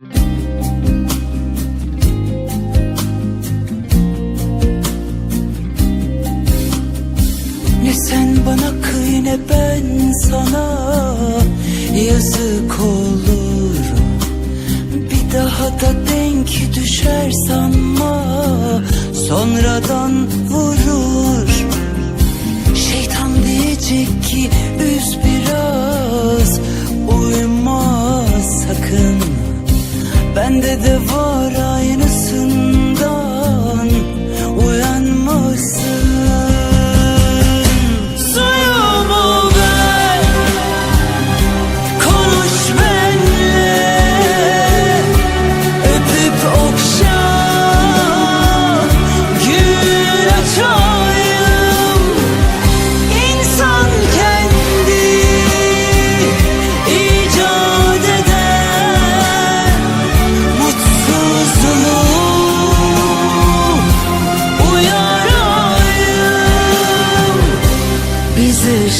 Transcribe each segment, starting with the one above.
Ne sen bana kıy ne ben sana. Yazık olur. Bir daha da denk düşer sanma. Sonradan vurur. Şeytan diyecek ki the voice.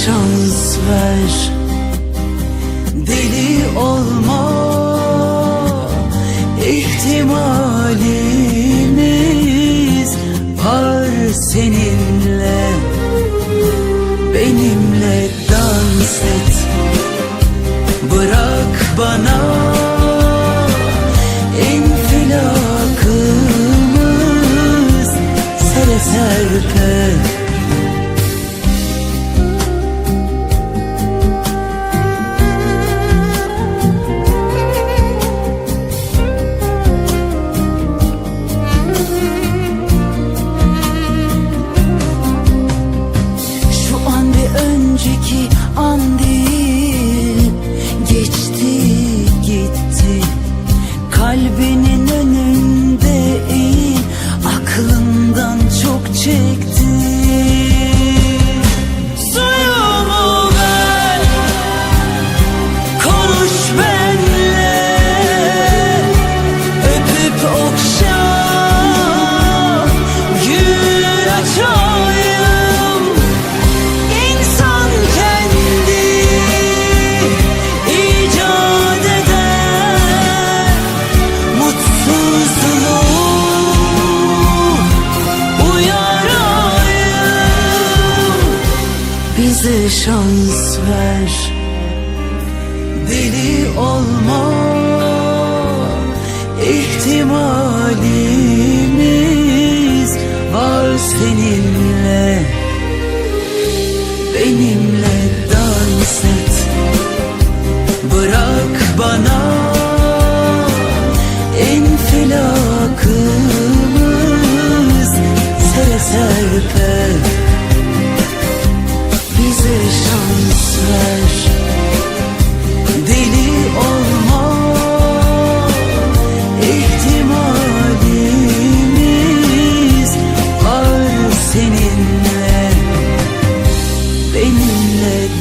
Şans ver. Deli olma ihtimalimiz var seninle. Benimle dans et. Bırak bana Kalbinin Bize şans ver. Deli olma. İhtimalimiz var seninle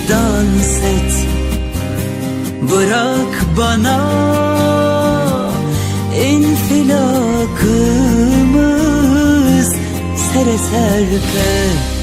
dans et Bırak bana infilakımız Sere serpe